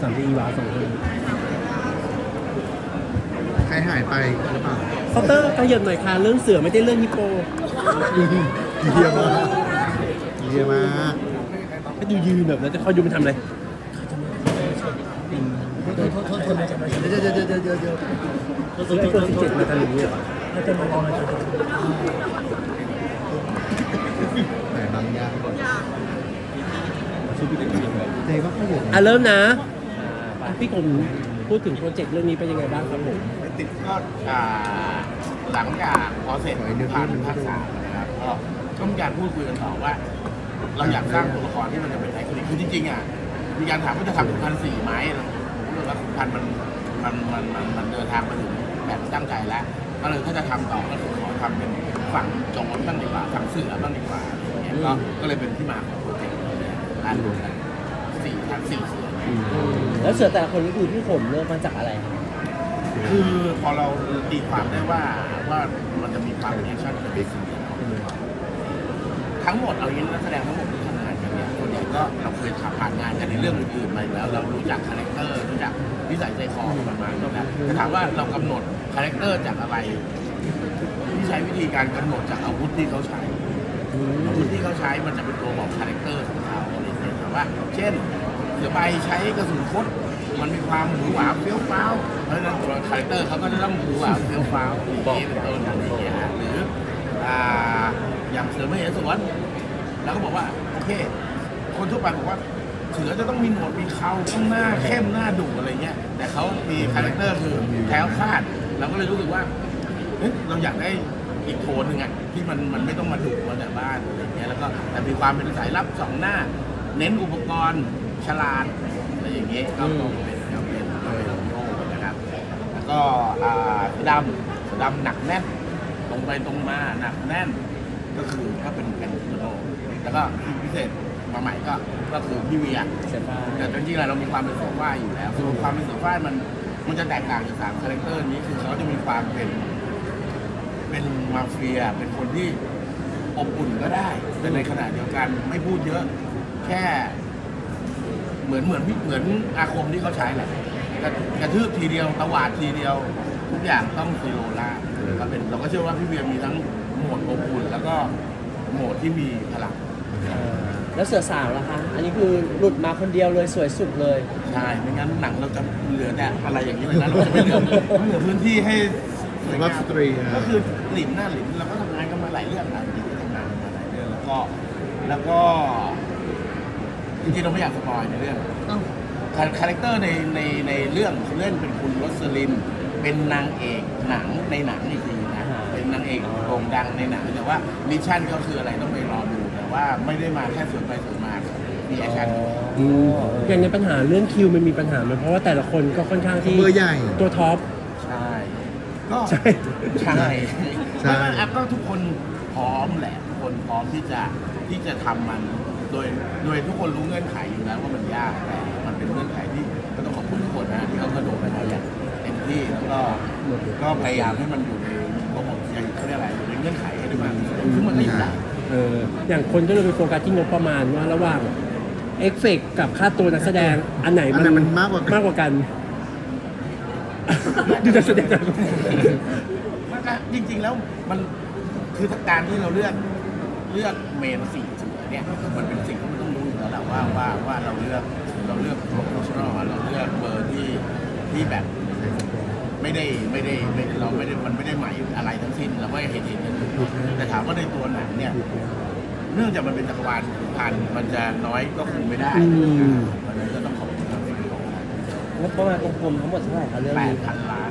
สามทีอีวาสองคนใครหายไปหรือเปล่าเคาน์เตอร์กระเยิบหน่อยค่ะเรื่องเสือไม่ได้เรื่องฮิปโปเยี่ยมมากเยี่ยมมากก็ดูยืนแบบแล้วจะคอยดูมันทำอะไรเดี๋ยวเดี๋ยวเดี๋ยวเดี๋ยวเดี๋ยวเดี๋ยวตัวที่คนสิบเจ็ดมาทำอย่างนี้เหรอไหนบางอย่างเจ๊ว่าเขาอยู่อะเริ่มนะอะ พี่กรมพูดถึงโปรเจกต์เรื่องนี้เป็นยังไงบ้างครับผมติดก็อ่าหลังจากพอเสร็จผ่านภาคสามนะครับก็ก็มีการพูดคุยกันต่อว่า เราอยากสร้างตัวละครที่มันจะเป็นไอคอนิกคือจริงๆอะมีการถามว่าจะทำขุนพันสี่ไหมเราผมรู้ว่าขุนพันมันมันมันมันมันเดินทางมาถึงแบบตั้งใจแล้ว ก็เลยถ้าจะทำต่อก็คือขอทำเป็นฝั่งโจรบ้างดีกว่าฝั่งเสือบ้างดีกว่าอย่างเงี้ยก็ก็เลยเป็นที่มาของโปรเจกต์นี้ด้านรวมกันสี่ทันสี่เสือ แล้วเสือแต่ละคนนี่คือพี่ผมเริ่มมาจากอะไรครับคือพอเราตีความได้ว่าว่ามันจะมีความเป็นแอคชั่นเป็นเบสิกทั้งหมดเอางี้นักแสดงทั้งหมดที่ทำงานกันเนี่ยส่วนใหญ่ก็เราเคยทำผ่านงานกันในเรื่องอื่นๆมาอยู่แล้ว เรารู้จักคาแรคเตอร์รู้จักนิสัยใจคอของมันมาอยู่แล้วแต่ถามว่าเรากำหนดคาแรคเตอร์จากอะไรที่ใช้วิธีการกำหนดจากอาวุธที่เขาใช้อาวุธที่เขาใช้มันจะเป็นตัวบอกคาแรคเตอร์ของเขาอะไรอย่างเงี้ยแต่ว่า เช่น เสือใช้กระสุนคดมันมีความหวือหวาเฟี้ยวฟ้าวเพราะฉะนั้นตัวคาแรคเตอร์เขาก็จะต้องหวือหวาเฟี้ยวฟ้าวอย่างนี้เป็นต้นอะไรอย่างเงี้ยฮะหรืออ่าอย่างเสือไม่เห็นสวนเราก็บอกว่าโอเค คนทั่วไปบอกว่าเสือจะต้องมีหนวดมีเขาต้องหน้าเข้มหน้าดุอะไรเงี้ย แต่เขามีคาแรคเตอร์คือแคล้วคลาดเราก็เลยรู้สึกว่าเฮ้ยเราอยากได้อีกโทนหนึ่งอะที่มันมันไม่ต้องมาดุมาแต่บ้านอะไรเงี้ยแล้วก็แต่มีความเป็นสายลับสองหน้า เน้นอุปกรณ์ ฉลาดอะไรอย่างเงี้ยก็ก็เป็นก็เป็นก็เป็นโอ้นะครับ แล้วก็อ่าสีดำสีดำหนักแน่น ตรงไปตรงมาหนักแน่น ก็คือก็เป็นเป็นโตโน่แล้วก็ที่พิเศษมาใหม่ก็ก็คือพี่เวียเสือฟ้าแต่จริงๆแล้วเรามีความเป็นเสือฝ้ายอยู่แล้วคือความเป็นเสือฝ้ายมันมันจะแตกต่างจากสามคาแรคเตอร์นี้คือเขาจะมีความเป็น เป็นมาเฟีย เป็นคนที่อบอุ่นก็ได้แต่ในขณะเดียวกันไม่พูดเยอะ แค่ เหมือนเหมือนเหมือนอาคมที่เขาใช้แหละกระกระทืบทีเดียวตวาดทีเดียว ทุกอย่างต้องซีโรล่าก็เป็นเราก็เชื่อว่าพี่เวียมีทั้งโหมดอบอุ่นแล้วก็โหมดที่มีพลังแล้วเสือสาวล่ะคะ อันนี้คือหลุดมาคนเดียวเลยสวยสุดเลย ใช่ไม่งั้นหนังเราจะเหลือแต่อะไรอย่างนี้เลยนะเราจะไม่เหลือไม่เหลือพื้นที่ให้สวยสุภาพงามสตรีอะก็คือหลินหน้าหลินเราก็ทำงานกันมาหลายเรื่องนะจริงๆทำงานมาหลายเรื่องแล้วก็แล้วก็ จริงๆเราไม่อยากสปอยในเรื่องคาคาแรคเตอร์ในในในเรื่องเล่นเป็นคุณรสลิน เป็นนางเอกหนังในหนังอีกทีนะอ่าเป็นนางเอกโด่งดังในหนังแต่ว่ามิชชั่นก็คืออะไรต้องไปรอดูแต่ว่าไม่ได้มาแค่สวนไปสวนมามีแอคชั่นด้วยอย่างในปัญหาเรื่องคิวมันมีปัญหาไหมเพราะว่าแต่ละคนก็ค่อนข้างที่เบอร์ใหญ่ ตัวท็อป ใช่ก็ใช่ ใช่ใช่ ไม่ไม่อะก็ทุกคนพร้อมแหละทุกคนพร้อมที่จะที่จะทำมัน โดยโดยทุกคนรู้เงื่อนไขอยู่แล้วว่ามันยากแต่มันเป็นเงื่อนไขที่ก็ต้องขอบคุณทุกคนนะที่เขากระโดดไปได้อย่างเต็มที่แล้วก็ก็พยายามให้มันอยู่ในระบบอย่างเขาเรียกอะไรอยู่ในเงื่อนไขให้ได้มากที่สุดซึ่งมันก็อยู่ได้ เอออย่างคนก็เลยไปโฟกัสที่งบประมาณว่าระหว่างเอฟเฟกต์กับค่าตัวนักแสดงอันไหนอันไหนมันมากกว่ากัน มากกว่ากันดูนักแสดงกันมันก็จริงๆแล้วมันคือการที่เราเลือกเลือกเมนสี่ เสือเนี่ยมันเป็นสิ่งที่มันต้องรู้อยู่แล้วแหละว่าว่าว่าเราเลือกเราเลือกโปรเฟชชั่นอลเราเลือกเบอร์ที่ที่แบบไม่ได้ไม่ได้ไม่ได้เราไม่ได้มันไม่ได้ใหม่อะไรทั้งสิ้นเราก็เห็นเห็นกันอยู่แต่ถามว่าในตัวหนังเนี่ยเนื่องจากมันเป็นจักรวาลพันมันจะน้อยก็คงไม่ได้อืมมันเลยก็ต้องขอบคุณครับงบประมาณกลมๆทั้งหมดเท่าไหร่คะเรื่องแปนี้ดพันล้าน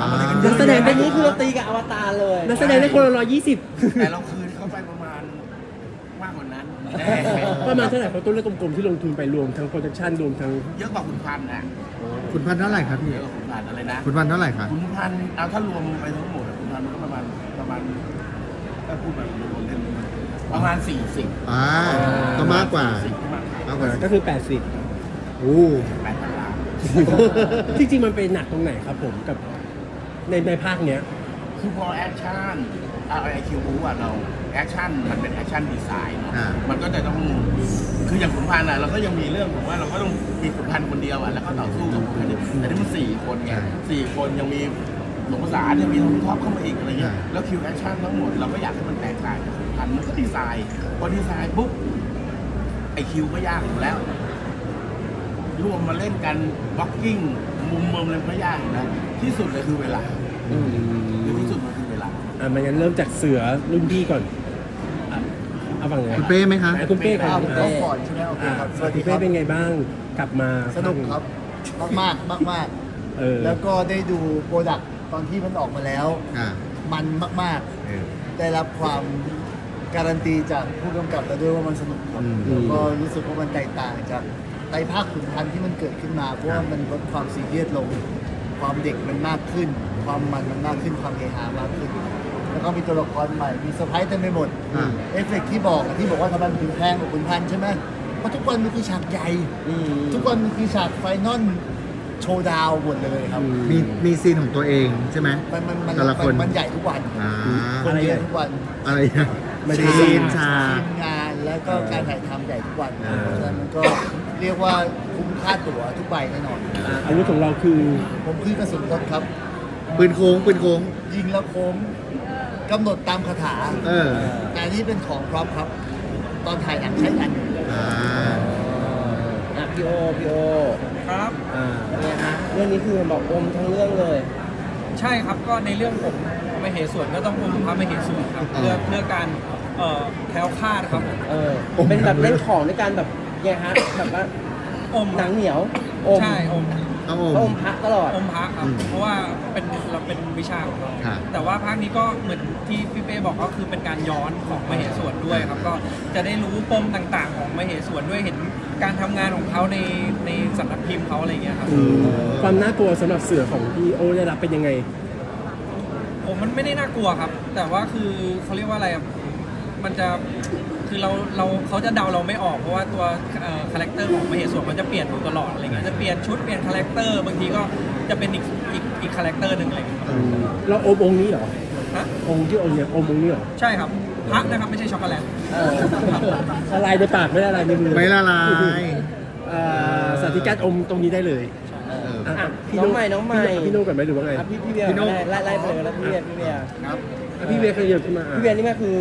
อ่านักแสดงเป็นนี้คือเราตีกับอวตารเลยนักแสดงได้คนละร้อยยี่สิบแต่เราคืนเข้าไปประมาณมากกว่านั้น ประมาณเท่าไหร่เขาตัวเลขกลมๆที่ลงทุนไปรวมทั้งโปรดักชันรวมทั้งเยอะกว่าขุนพันธ์อะคุณพันเท่าไหร่ครับพี่เยอะกว่าขุนพันธ์อะไรนะคุณพันเท่าไหร่ครับขุนพันธ์เอาถ้ารวมไปทั้งหมดอะขุนพันธ์มันก็ประมาณประมาณถ้าพูดแบบรวมๆเล่นๆประมาณสี่สิบอ่าก็มากกว่ามากมากกว่าก็คือ 80โอ้แปดพันล้านจริงๆมันเป็นหนักตรงไหนครับผมกับในในภาคเนี้ย คือพอแอคชั่นเอาไอคิวบูอะเรา แอคชั่นมันเป็นแอคชั่นดีไซน์เนาะอ่ามันก็จะต้องคืออย่างขุนพันธ์อะเราก็ยังมีเรื่องของว่าเราก็ต้องมีขุนพันธ์คนเดียวอะแล้วก็ต่อสู้กับขุนพันธ์อื่นแต่นี่มันสี่คนไงใช่สี่คนยังมีหลวงภาษายังมีทอมท็อปเข้ามาอีกอะไรเงี้ยใช่ แล้วคิวแอคชั่นทั้งหมดเราก็อยากให้มันแตกต่างจากขุนพันธ์มันก็ดีไซน์พอดีไซน์ปุ๊บไอคิวก็ยากอยู่แล้ว รวมมาเล่นกันบล็อกกิ้งมุมเมิมอะไรมันก็ยากอยู่นะที่สุดเลยคือเวลาอืมคือที่สุดมันคือเวลา อะมันงั้นเริ่มจากเสือรุ่นพี่ก่อนอะ เอาฝั่งไหนคุณเป้ไหมคะอะคุณเป้ก่อนเอาคุณเอาเป้ก่อนใช่ไหมโอเคอะครับสวัสคุดีณคเป้รับเป็นไงบ้างกลับมาสนุกครับมากมากมากเออ ๆแล้วก็ได้ดูโปรดักต์ตอนที่มันออกมาแล้ว อ่ามันมากเออ ๆ ได้รับความการันตีจากผู้กำกับแล้วด้วยว่ามันสนุกครับอืม แล้วก็รู้สึกว่ามันแตกต่างจากไตรภาคขุนพันธ์ที่มันเกิดขึ้นมา เพราะว่ามันลดความซีเรียสลง ความเด็กมันมากขึ้น ความมันมันมากขึ้นความเฮฮามากขึ้น แล้วก็มีตัวละครใหม่ มีเซอร์ไพรส์เต็มไปหมด อ่า เอฟเฟกต์ที่บอกอะที่บอกว่าทำไมมันถึงแพงกว่าขุนพันธ์ใช่ไหมเพราะทุกวันมันคือฉากใหญ่ อืมทุกวันมันคือฉากไฟนอลโชว์ดาวน์หมดเลยครับอืมีมีซีนของตัวเองใช่ไหมมันมันมันแต่ละคน มันใหญ่ทุกวันอ่า คนเยอะทุกวันอะไรนะไม่ได้ซีนฉาก ทีมงานแล้วก็การถ่ายทำใหญ่ทุกวันอ่าเพราะฉะนั้นมันก็เรียกว่าคุ้มค่าตั๋วทุกใบแน่นอนอะอาวุธของเราคือผมคือกระสุนรถครับ ปืนโค้งปืนโค้งยิงแล้วโค้ง กำหนดตามคาถาเออ แต่อันนี้เป็นของพร็อพครับ ตอนถ่ายหนังใช้กันอ่าอะพี่โอพี่โอครับ อ่าเป็นไงฮะเรื่องนี้คือบอกอมทั้งเรื่องเลย ใช่ครับก็ในเรื่องผมมเหสวนก็ต้องอมพระมเหสวนครับเพื่อเพื่อการเอ่อแคล้วคลาดครับเออ เป็นแบบเล่นของในการแบบไงฮะ แบบว่าอมหนังเหนียวอมใช่อม ต้องก็ออมมพระตลอด อมพระครับ อืมเพราะว่าเป็นเราเป็นวิชาของเรา ครับแต่ว่าภาคนี้ก็เหมือนที่พี่เป้บอกก็คือเป็นการย้อนของมเหสวนด้วยครับ ก็จะได้รู้ปมต่างๆ ของมเหสวนด้วยเห็นการทำงานของเขาในในสำนักพิมพ์เขาอะไรอย่างเงี้ยครับอืมความน่ากลัวสำหรับเสือของพี่โอได้รับเป็นยังไง ผมมันไม่ได้น่ากลัวครับ แต่ว่าคือเขาเรียกว่าอะไรอะมันจะ คือเราเราเขาจะเดาเราไม่ออกเพราะว่าตัวคาแรคเตอร์ของมเหสวนมันจะเปลี่ยนอยู่ตลอดอะไรเงี้ยจะเปลี่ยนชุดเปลี่ยนคาแรคเตอร์บางทีก็จะเป็นอีกอีกอีกคาแรคเตอร์หนึ่งอะไรเงี้ยเราอมองค์นี้เหรอฮะองค์ที่อมเนี่ยอมองค์นี้เหรอใช่ครับพักนะครับไม่ใช่ช็อกโกแลตเออละลายในปากไม่ละลายในมือไม่ละลายอ่าสาธิตการอมตรงนี้ได้เลยเอออะอะพี่น้องใหม่น้องใหม่พี่โน่ก่อนไหมหรือว่าไงอะพี่พี่เบียร์พี่โน่ไล่ไล่ไปเลยแล้วพี่เบียร์พี่เบียร์ครับอะ พี่เวียเคยเดินขึ้นมาอะพี่เบียร์นี่ก็คือ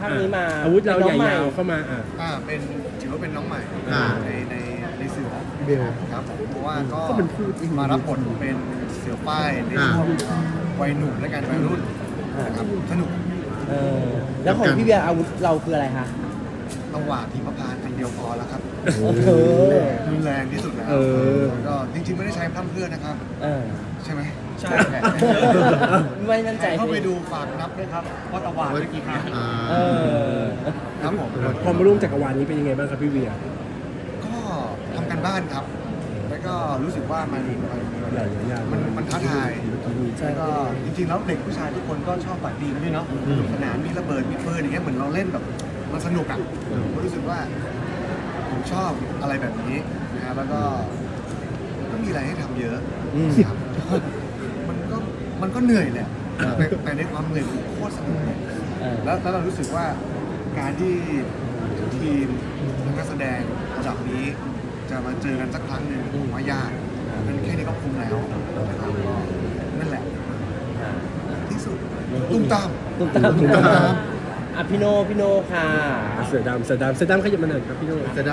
ภาคนี้มาอาวุธเราป็นใหญ่น้องม่ยาวเข้ามาอะ อ่าเป็นถือว่าเป็นน้องใหม่อ่า ในในในเสือเบล ครับผมเพราะว่าก็ก็เป็นพูดมารับบทเป็นเสือป้ายในอ่า ช่วงวัยหนุ่มและการวัยรุ่นนะครับสนุกเออแล้วของพี่เบียร์อาวุธเราคืออะไรคะต้องหวาดทีมพานอันเดียวพอแล้วครับเออรุนแรงที่สุดแล้วเออ แล้วก็จริงๆไม่ได้ใช้พร่ำเพรื่อนะครับ เออ ใช่ไหม ใช่ไม่มั่นใจเข้าไปดูฝากนับด้วยครับว่าตะวันได้กี่ครั้งอ่าเออครับผมพอมาร่วมจักรวาลนี้เป็นยังไงบ้างครับพี่เวียก็ทำกันบ้านครับ แล้วก็รู้สึกว่ามันมันหลายอย่างมันมันท้าทายใช่แล้วก็จริงๆแล้วเด็กผู้ชายทุกคนก็ชอบปาร์ตี้นะพี่เนาะสนุกสนานมีระเบิดมีปืนอย่างเงี้ยเหมือนเราเล่นแบบมันสนุกอะผมรู้สึกว่าผมชอบอะไรแบบนี้นะครับแล้วก็ก็มีอะไรให้ทำเยอะอืมครับ มันก็มันก็เหนื่อยแหละแต่แต่ในความเหนื่อยคือโคตรสนุกเลยเออ แล้วแล้วเรารู้สึกว่าการที่ทีมและนักแสดงระดับนี้ จะมาเจอกันสักครั้งหนึ่งผมว่ายากนั่นแค่นี้ก็คุ้มแล้วนะครับก็นั่นแหละที่สุดตุ้มตาม ตุ้มตามตุ้มตาม อะพี่โนพี่โนค่ะอะเสือดำเสือดำเสือดำขยับมาหน่อยครับพี่โน่จะด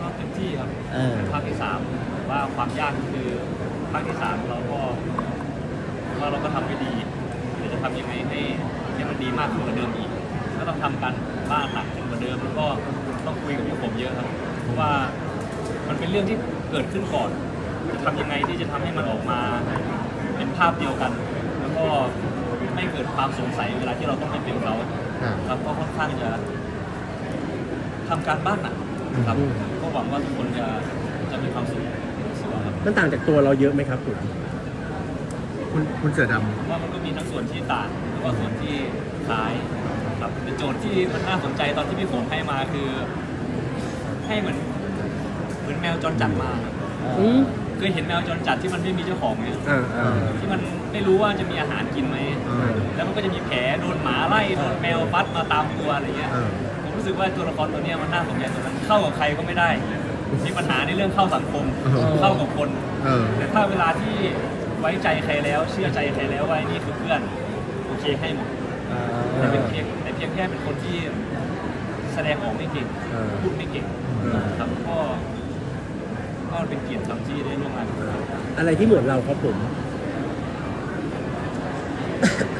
ก็เต็มที่ครับเออ ภาคที่สามว่าความยากคือภาคที่สามเราก็ ว่าเราก็ทำไม่ดีเดี๋ยวจะทำยังไงให้ให้มันดีมากขึ้นกว่าเดิมอีก ก็ต้องทำกันบ้านหนักขึ้นกว่าเดิม แล้วก็ต้องคุยกับพี่ผมเยอะครับ เพราะว่ามันเป็นเรื่องที่เกิดขึ้นก่อน จะทำยังไงที่จะทำให้มันออกมาเป็นภาพเดียวกัน แล้วก็ไม่เกิดความสงสัยเวลาที่เราต้องให้เป็นเขาำอ่าครับก็ค่อนข้างจะทำการบ้านหนักครับ ก็หวังว่าทุกคนจะจะมีความสุขสุขครับ มันต่างจากตัวเราเยอะไหมครับผม คุณคุณเสือดว่ามันก็มีทั้งส่วนที่ต่างแล้วก็ส่วนที่คล้ายครับเป็นโจทย์ที่มันน่าสนใจตอนที่พี่ผมให้มาคือ ให้เหมือนเหมือนแมวจรจัดมาครับเออือมเคยเห็นแมวจรจัดที่มันไม่มีเจ้าของไหมอ่าอ่าที่มันไม่รู้ว่าจะมีอาหารกินไหมอ่าแล้วมันก็จะมีแผลโดนหมาไล่โดนแมวฟัดมาตามตัวอะไรเงี้ย เออ ผมรู้สึกว่าตัวละครตัวเนี้ยมันน่าสนใจตรงนั้นเข้ากับใครก็ไม่ได้ มีปัญหาในเรื่องเข้าสังคม เออ เข้ากับคน เออ แต่ถ้าเวลาที่ ไว้ใจใครแล้ว เชื่อใจใครแล้วว่านี่คือเพื่อนโอเคให้หมดแต่เป็นเพียงแต่เพียงแค่เป็นคนที่แสดงออกไม่เก่งเออพูดไม่เก่งเออครับก็ก็เป็นเกียรติครับที่ได้ร่วมงานกับเขาอะไรที่เหมือนเราครับผม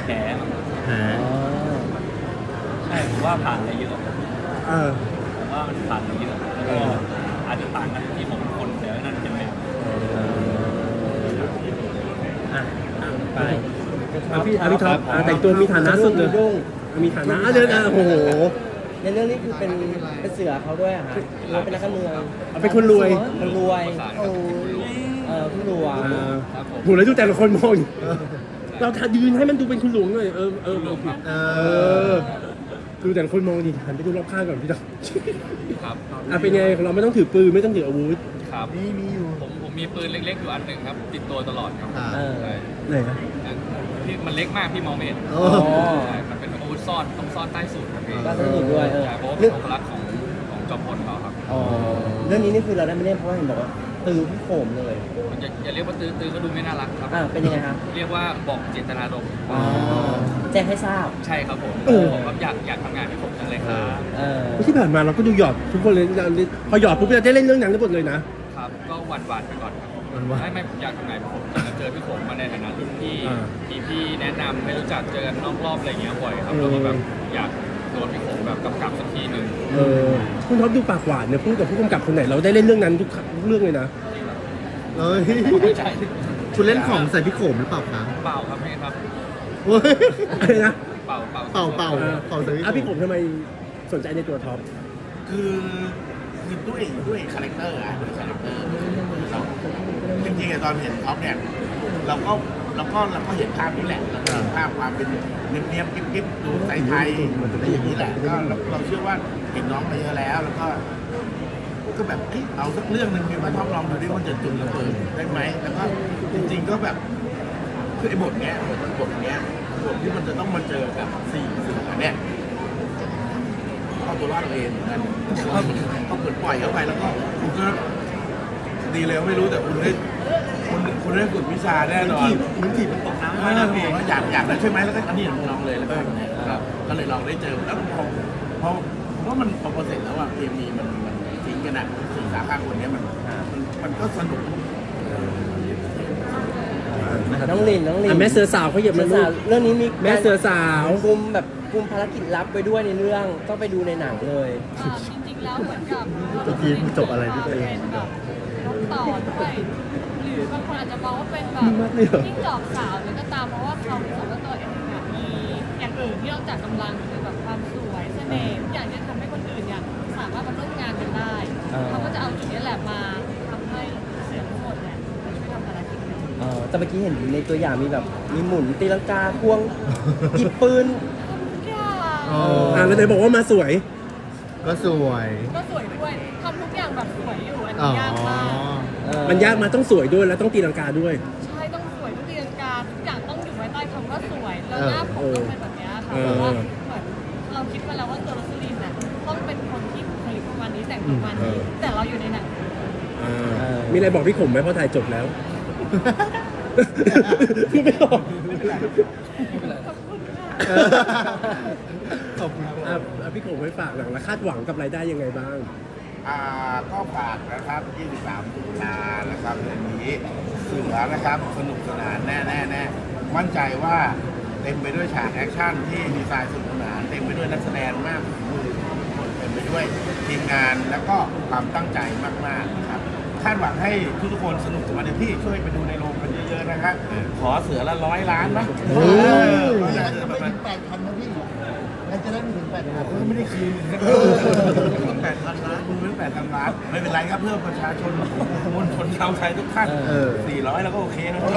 แผลมั้งแหมใช่ผมว่าผ่านอะไรเยอะเออผมว่ามันผ่านมาเยอะแล้วก็อาจจะต่างกันที่ผมเป็นคนแต่ว่านั่นเป็นแมว อะ ไปอะพี่อะพี่ท็อปอะแต่งตัวมีฐานะสุดเลยมีฐานะอะเดินอะโอ้โห ในเรื่องนี้คือเป็นเป็นเสือเขาด้วยอะฮะหรือว่าเป็นนักการเมืองเอาเป็นคนรวย คนรวยเออผู้รวยอ่าโหแล้วดูแต่ละคนมองเราถ้ายืนให้มันดูเป็นคุณหลวงหน่อยเออเออเออเอเอออดูแต่ละคนมองดิหันไปดูรอบข้างก่อนพี่ท็อปครับ อะเป็นไงเราไม่ต้องถือปืนไม่ต้องถืออาวุธ ครับ มีมีอยู่ ผมผ มมีปืนเล็กๆอยู่อันหนึ่งครับ ติดตัวตลอดครับอ่า เออ ใช่ไหนอะที่มันเล็กมากพี่มองไม่เห็นโอ้ ใช่มันเป็นอาวุธซ่อนต้องซ่อนใต้สูทครับพี่ก็สนุกด้วยเออ ใช่เพราะว่าเรื่เป็อนงเอกลักษณ์ของของจอมพลเขาครับ อ๋อเรื่องนี้นี่คือเราได้ไม่เล่นเพราะว่าเห็นบอกว่าตือพี่โขมเลย มันจะอย่าเรียกว่าตื้อตื้อก็ดูไม่น่ารักครับ อ่าเป็นยังไงครับเรียกว่าบอกเจตนารมณ์อ๋อแจ้งให้ทราบ ใช่ครับผมเออ ผมแบบอยากอยากทำงานที่ผมจังเลยครับ เออที่ผ่านมาเราก็ดูหยอดทุกคนเลยพอหยอดปุ๊บเราได้เล่นเรื่องหนังได้หมดเลยนะครับก็ หวั่นหวานๆไปก่อนครับหวานๆไม่ไม่ผมอยากทำงานผมจะเจอพี่ผมมาในฐานะรุ่นพี่อ่าพี่พี่แนะนำให้รู้จักเจอกันนอกรอบอะไรเงี้ยบ่อยครับเออแล้วก็แบบอยากโดนพี่ผมแบบกำกับสักทีหนึ่งเออคุณท็อปดูปากหวานเนี่ยพูดกับผู้กำกับคนไหนเราได้เล่นเรื่องนั้นทุกทุกเรื่องเลยนะ เอ้ยไม่ใช่คุณเล่นของใส่พี่โขมหรือเปล่าคะเปล่าครับพี่ครับเฮ้ยอะไรนะเปล่าเปล่าเป่าเป่าเออเป่าใส่พี่อะพี่โขผมมทำไมสนใจในตัวท็อป คือ คือด้วยด้วยคาแรคเตอร์อะด้วยคาแรคเตอร์เราจริงๆอะตอนเห็นท็อปเนี่ยเราก็เราก็เราก็เห็นภาพนี้แหละเราก็เห็นภาพความเป็นเนียบๆกิ๊บๆดูไทยไทยๆอะไรอย่างนี้แหละก็เราเราเชื่อว่าเห็นน้องมาเยอะแล้ว แล้วก็ ก็แบบเอ้ยเอาสักเรื่องหนึ่งดีมาทดลองดูดิว่าจะจุดระเบิดได้ไหมแล้วก็จริง ๆก็แบบคือไอ้บทเนี้ยบทบทเนี้ยบทที่มันจะต้องมาเจอกับสี่สื่อเนี่ย ตัวรอดตัวเองเหมือนกันก็ก็เหมือนปล่อยเข้าไปแล้วก็คุณก็ดีเลยไม่รู้แต่คุณได้คุณคุณได้ฝึกวิชาแน่นอนมันถีบมันตกน้ำไม่นะพี่ว่าอยากอยากแล้วใช่ไหมแล้วก็อันนี้ลองเลยแล้วก็ครับก็เลยลองได้เจอแล้วพอพอผมว่ามันพอเสร็จแล้วอะเคมีมันมันทิ้งกันอะสี่สามห้าคนเนี้ยมันมันมันก็สนุก น้องลินน้องลินอะแม่เสือสาวเขาเหยียบเสืมาอลูสาวกเรื่องนี้มีแม่เสือสาวกุมแบบ กุมภารกิจลับไปด้วยในเรื่องต้องไปดูในหนังเลย เอ่อจริงๆแล้วเหมือนกับเมื่อกี้จบอะไรที่ตัวเองเป็นแบบนกต่อด้วยหรือบางคนอาจจะมองว่าเป็นแบบมีมากเลยเหรอจิ้งจอกสาวหรือก็ตามเพราะว่าเขารู้สึกว่าตัวเองเนี่ยมีอย่างอื่นที่นอกจากกำลังคือแบบความสวยเสน่ห์ทุกอย่างที่ทำให้คนอื่นเนี่ยสามารถมาร่วมงานกันได้อ่า เขาก็จะเอาจุดนี้แหละมาทำให้เสียงทั้งหมดเนี่ยมาช่วยทำภารกิจกันเออแต่เมื่อกี้เห็นในตัวอย่างมีแบบมีหมุนตีลังกาควงหยิบปืนทุก อย่างอ๋ออะแล้วไหนบอกว่ามาสวย ก็สวย ก็สวยด้วยทำทุกอย่างแบบสวยอยู่อันอ๋อ นี้ยากมากเออมันยากมาต้องสวยด้วยแล้วต้องตีลังกาด้วย ใช่ต้องสวยต้องตีลังกาทุกอย่างต้องอยู่ภายใต้คำว่าสวยแล้วหน้าผมต้องเป็นแบบเนี้ยค่ะเออเพราะว่าเหมือนเราคิดมาแล้วว่าตัวโรสลินเนี่ยต้องเป็นคนที่บุคลิกประมาณนี้แต่งประมาณนี้แต่เราอยู่ในหนังอ่ามีอะไรบอกพี่ขมไหมเพราะถ่ายจบแล้วพูดไม่ออก ขอบคุณ อะอะพี่ขมไว้ฝากหนังและคาดหวังกับรายได้ยังไงบ้าง อ่าก็ฝากนะครับ 23ตุลานะครับเดือนนี้เสือนะครับ สนุกสนานแน่แน่แน่มั่นใจว่าเต็มไปด้วยฉากแอคชั่นที่ดีไซน์สนุกสนาน เต็มไปด้วยนักแสดงมากมือเต็มไปด้วยทีมงานแล้วก็ความตั้งใจมากๆนะครับคาดหวังให้ทุกๆคนสนุกกับมันเดี๋ยวพี่ช่วยไปดูในโรงกันเยอะๆนะครับขอเสือละร้อยล้านนะโอ้เออไม่อยากจะจะไม่แบบถึงแปดพัน นะพี่แล้วจะได้ไม่ถึงแปดพันไม่ได้คืนแปดพันล้านคุณไม่แปดพันล้านไม่เป็นไรครับเพื่อประชาชนมวลชนชาวไทยทุกท่านเออสี่ร้อยแล้วก็โอเคนะครับ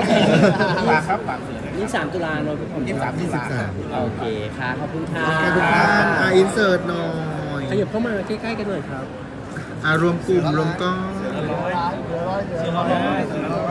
ฝากครับฝากเสือนะยี่คสารับมตุลาเนอะพี่ผมยี่สิบสามตุลาครับโอเคค่ะขอบคุณค่ะขอบคุณครับอะอินเสิร์ตหน่อยขยับเข้ามาใกล้ๆกันหน่อยครับอะรวมกลุ่มรวมก้อนเสือละร้อยเหลือร้อยเสือร้อง